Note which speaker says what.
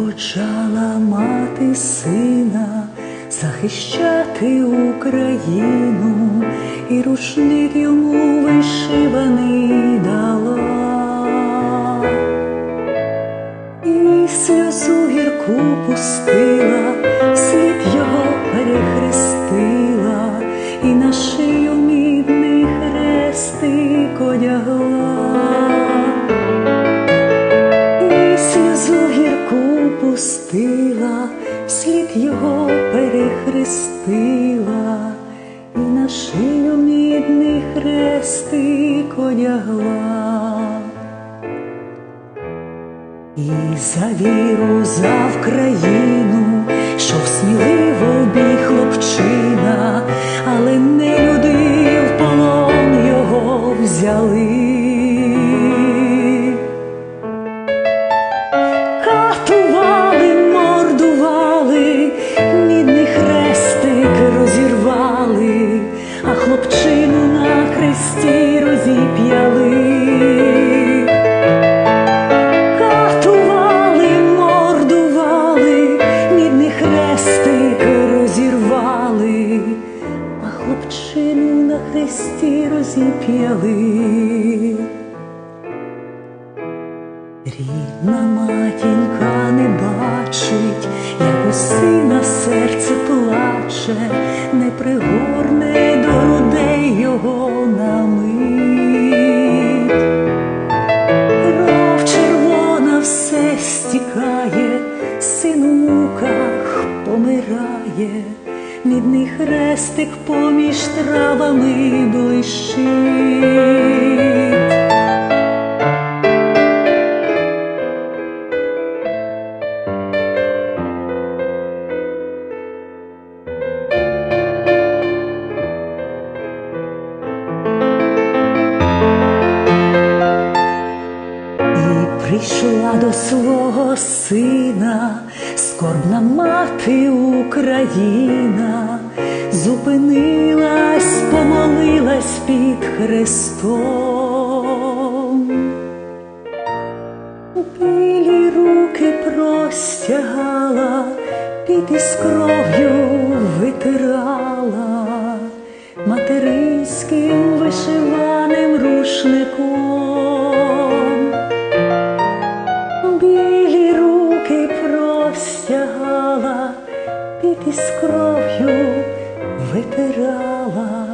Speaker 1: Проводжала мати сина захищати Україну, і рушник йому вишиваний дала, і сльозу гірку пустила, слід його перехрестила, і на шию мідний хрестик одягла. І сльозу гірку слід його перехрестила, і на шию мідний хрестик одягла. І за віру за Вкраїну, на розіп'яли. Рідна матінка не бачить, як у сина серце плаче, не пригорне до грудей його на мить. Кров червона все стікає, син у муках помирає, мідний хрестик поміж травами блищить. Прийшла до свого сина, скорбна мати Україна, зупинилась, помолилась під Христом. Білі руки простягала, під іскров'ю витирала під із кров'ю витирала